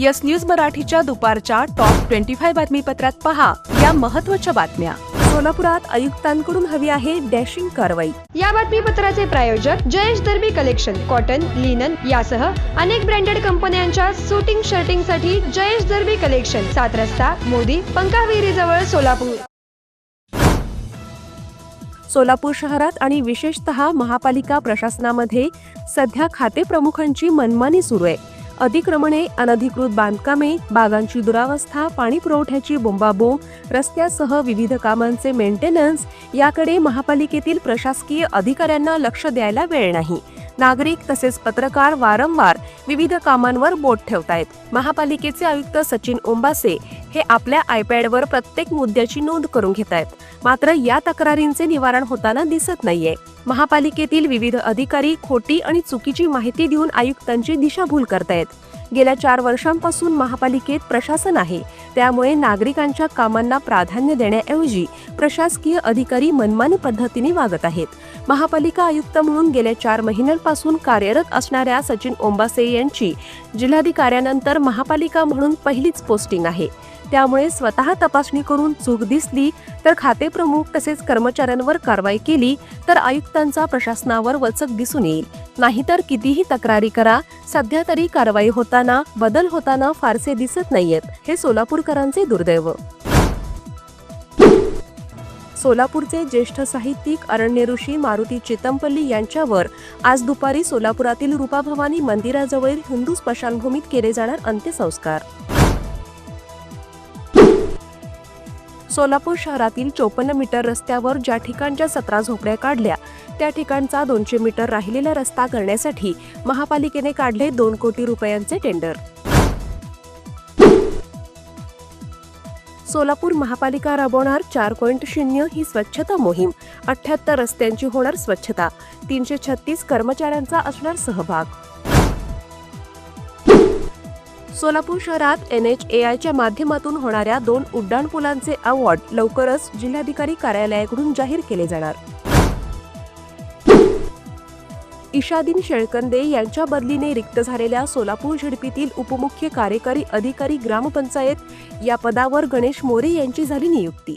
Yes news मराठीच्या दुपारच्या top twenty five बातमीपत्रात पहा या महत्त्वाच्या बातम्या. सोलापुरात आयुक्तांकडून हवी आहे डॅशिंग कारवाई. या बातमीपत्राचे प्रायोजक Jayesh Darbi collection cotton linen यासह अनेक ब्रँडेड कंपन्यांच्या सुटिंग शर्टिंगसाठी जयेश दर्बी कलेक्शन सात रस्ता मोदी पंकाविहिरी जवळ सोलापूर. सोलापूर शहरात आणि विशेषतः महापालिका प्रशासनामध्ये सध्या खाते प्रमुखांची मनमानी सुरू आहे. अतिक्रमणे अनधिकृत बांधकामे बागांची दुरावस्था पाणी पुरवठ्याची बोंबाबोंब रस्त्यासह विविध कामांचे मेंटेनन्स याकडे महापालिकेतील प्रशासकीय अधिकाऱ्यांना लक्ष द्यायला वेळ नाही. नागरिक तसेच पत्रकार वारंवार विविध कामांवर बोट ठेवतायत. महापालिकेचे आयुक्त सचिन ओंबासे हे आपल्या आयपॅडवर प्रत्येक मुद्द्याची नोंद करून घेत आहेत मात्र या तक्रारींचे निवारण होताना दिसत नाहीये. महापालिकेतील विविध अधिकारी खोटी आणि चुकीची माहिती देऊन आयुक्तांची दिशाभूल करतायत. गेल्या चार वर्षांपासून महापालिकेत प्रशासन आहे. त्यामुळे नागरिकांच्या कामांना प्राधान्य देण्याऐवजी प्रशासकीय अधिकारी मनमानी पद्धतीने वागत आहेत. महापालिका आयुक्त म्हणून गेल्या चार महिन्यांपासून कार्यरत असणाऱ्या सचिन ओंबासे यांची जिल्हाधिकाऱ्यानंतर महापालिका म्हणून पहिलीच पोस्टिंग आहे. त्यामुळे स्वतः तपासणी करून चूक दिसली तर खाते प्रमुख तसेच कर्मचाऱ्यांवर कारवाई केली तर आयुक्तांचा प्रशासनावर वचक दिसून येईल. नाहीतर कितीही तक्रारी करा सध्या तरी कारवाई होताना बदल होताना फारसे दिसत नाहीयेत हे सोलापूरकरांचे दुर्दैव. सोलापूरचे ज्येष्ठ साहित्यिक अरण्य ऋषी मारुती चितमपल्ली यांच्यावर आज दुपारी सोलापुरातील रूपाभवानी मंदिराजवळील हिंदू स्मशानभूमीत केले जाणार अंत्यसंस्कार. सोलापूर शहरातील चोपन्न मीटर रस्त्यावर ज्या ठिकाणच्या सतरा झोपड्या काढल्या त्या ठिकाणचा दोनशे मीटर राहिलेला रस्ता करण्यासाठी महापालिकेने काढले दोन कोटी रुपयांचे टेंडर. सोलापूर महापालिका राबवणार चार पॉईंट शून्य ही स्वच्छता मोहीम. अठ्याहत्तर रस्त्यांची होणार स्वच्छता. तीनशे छत्तीस कर्मचाऱ्यांचा असणार सहभाग. सोलापूर शहरात एन एच ए आयच्या माध्यमातून होणाऱ्या दोन उड्डाणपुलांचे अवॉर्ड लवकरच जिल्हाधिकारी कार्यालयाकडून जाहीर केले जाणार. इशादीन शेळकंदे यांच्या बदलीने रिक्त झालेल्या सोलापूर झडपीतील उपमुख्य कार्यकारी अधिकारी ग्रामपंचायत या पदावर गणेश मोरे यांची झाली नियुक्ती.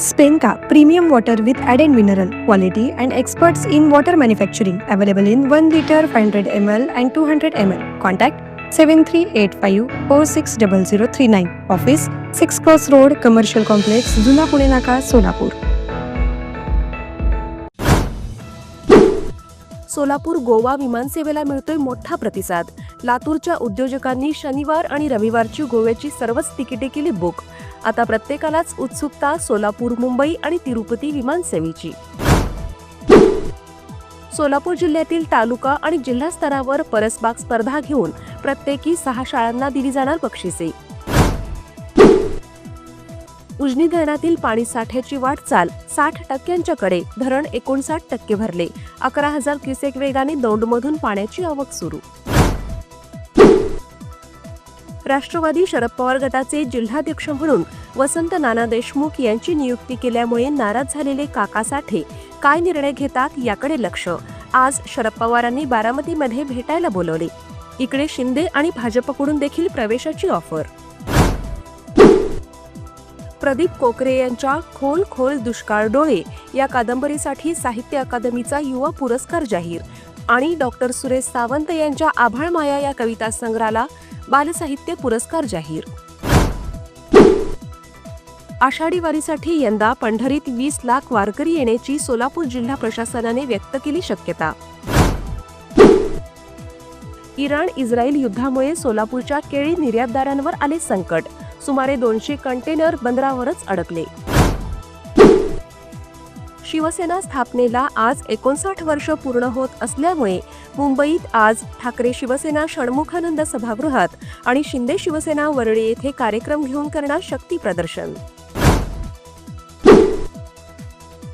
स्पेनका प्रीमियम वॉटर विथ ॲड end mineral quality and experts in water manufacturing available in one litre five hundred M L and two hundred M L contact seven three eight five four six double zero three nine office six cross road commercial complex जुना पुणे नाका सोलापूर सोलापूर गोवा विमानसेवेला मिळतोय मोठा प्रतिसाद. लातूरच्या उद्योजकांनी शनिवार आणि रविवारची गोव्याची सर्वच तिकिटे केली बुक. आता प्रत्येकालाच उत्सुकता सोलापूर मुंबई आणि तिरुपती विमानसेवेची सोलापूर जिल्ह्यातील तालुका आणि जिल्हा स्तरावर परसबाग स्पर्धा घेऊन प्रत्येकी सहा शाळांना दिली जाणार बक्षिसे. उजनी धरणातील पाणी साठ्याची वाटचाल साठ टक्क्यांच्याकडे धरण एकोणसाठ टक्के भरले. अकरा हजार क्युसेक वेगाने दौंडमधून पाण्याची आवक सुरू. राष्ट्रवादी शरद पवार गटाचे जिल्हाध्यक्ष म्हणून वसंत नाना देशमुख यांची नियुक्ती केल्यामुळे नाराज झालेले काका साठे काय निर्णय घेतात याकडे लक्ष. आज शरद पवारांनी बारामतीमध्ये भेटायला बोलवले. इकडे शिंदे आणि भाजपकडून देखील प्रवेशाची ऑफर. प्रदीप कोकरे यांच्या खोल खोल दुष्काळ डोळे या कादंबरीसाठी साहित्य अकादमीचा युवा पुरस्कार जाहीर. आणि डॉक्टर सुरेश सावंत यांच्या आभाळ माया या कविता संग्रहाला बालसाहित्य पुरस्कार जाहीर. आषाढी वारीसाठी यंदा पंढरीत वीस लाख वारकरी येण्याची सोलापूर जिल्हा प्रशासनाने व्यक्त केली शक्यता. इराण इस्रायल युद्धामुळे सोलापूरच्या केळी निर्यातदारांवर आले संकट. सुमारे दोनशे कंटेनर बंदरावरच अडकले. शिवसेना स्थापनेला आज एकोणसाठ वर्ष पूर्ण होत असल्यामुळे मुंबईत आज ठाकरे शिवसेना षण्मुखानंद सभागृहात आणि शिंदे शिवसेना वरळी येथे कार्यक्रम घेऊन करणार शक्ती प्रदर्शन.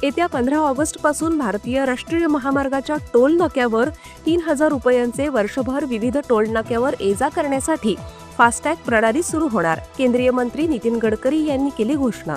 येत्या पंधरा ऑगस्टपासून भारतीय राष्ट्रीय महामार्गाच्या टोल नाक्यावर तीन हजार रुपयांचे वर्षभर विविध टोल नाक्यावर ये जा करण्यासाठी फास्टॅग प्रणाली सुरू होणार केंद्रीय मंत्री नितीन गडकरी यांनी केली घोषणा.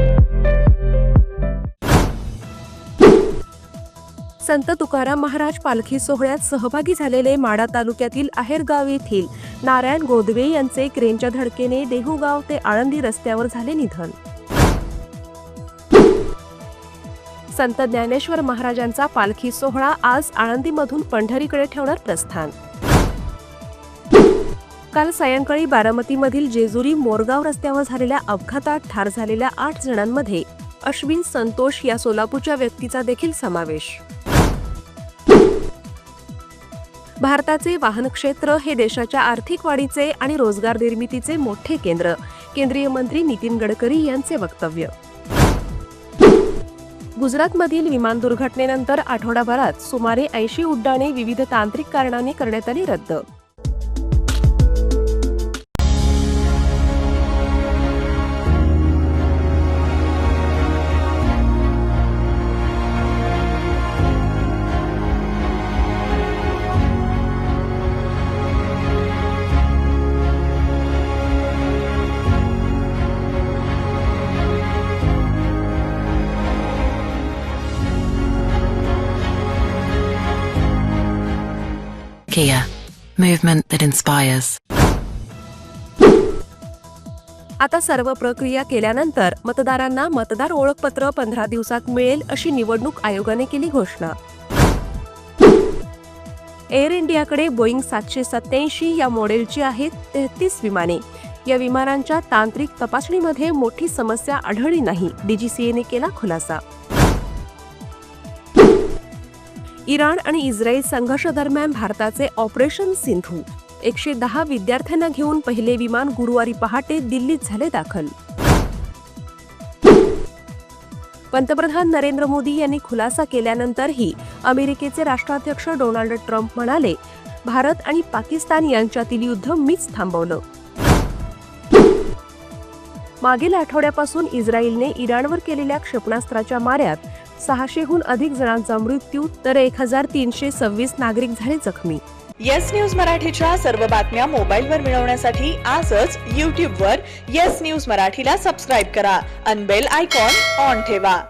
संत तुकाराम महाराज पालखी सोहळ्यात सहभागी झालेले माडा तालुक्यातील आहेरगाव येथील नारायण गोदवे यांचे क्रेनच्या धडकेने देहूगाव ते आळंदी रस्त्यावर झाले निधन. संत ज्ञानेश्वर महाराजांचा पालखी सोहळा आज आळंदीमधून पंढरीकडे ठेवणार प्रस्थान. काल सायंकाळी बारामतीमधील जेजुरी मोरगाव रस्त्यावर झालेल्या अपघातात ठार झालेल्या आठ जणांमध्ये अश्विन संतोष या सोलापूरच्या व्यक्तीचा देखील समावेश भारताचे वाहन क्षेत्र हे देशाच्या आर्थिक वाढीचे आणि रोजगार निर्मितीचे मोठे केंद्र. केंद्रीय मंत्री नितीन गडकरी यांचे वक्तव्य. गुजरातमधील विमान दुर्घटनेनंतर आठवडाभरात सुमारे ऐंशी उड्डाणे विविध तांत्रिक कारणाने करण्यात आली रद्द. Kia, movement that inspires. आता सर्व प्रक्रिया केल्यानंतर मतदारांना मतदार ओळखपत्र पंधरा दिवसात मिळेल अशी निवडणूक आयोगाने केली घोषणा. एअर इंडियाकडे बोईंग सातशे सत्याऐंशी या मॉडेलची आहेत तेहतीस विमाने. या विमानांच्या तांत्रिक तपासणीमध्ये मोठी समस्या आढळली नाही. डीजीसीएने केला खुलासा. इराण आणि इस्रायल संघर्षादरम्यान भारताचे ऑपरेशन सिंधू. एकशे दहा विद्यार्थ्यांना घेऊन पहिले विमान गुरुवारी पहाटे दिल्लीत झाले दाखल. पंतप्रधान नरेंद्र मोदी यांनी खुलासा केल्यानंतरही अमेरिकेचे राष्ट्राध्यक्ष डोनाल्ड ट्रम्प म्हणाले भारत आणि पाकिस्तान यांच्यातील युद्ध मीच थांबवलं. मागील आठवड्यापासून इस्रायलने इराणवर केलेल्या क्षेपणास्त्राच्या माऱ्यात सहाशेहून अधिक जणांचा मृत्यू तर एक हजार तीनशे सव्वीस नागरिक झाले जखमी. येस न्यूज मराठीच्या सर्व बातम्या मोबाईलवर मिळवण्यासाठी आजच यूट्यूबवर येस न्यूज मराठीला सबस्क्राईब करा. अनबेल आयकॉन ऑन ठेवा.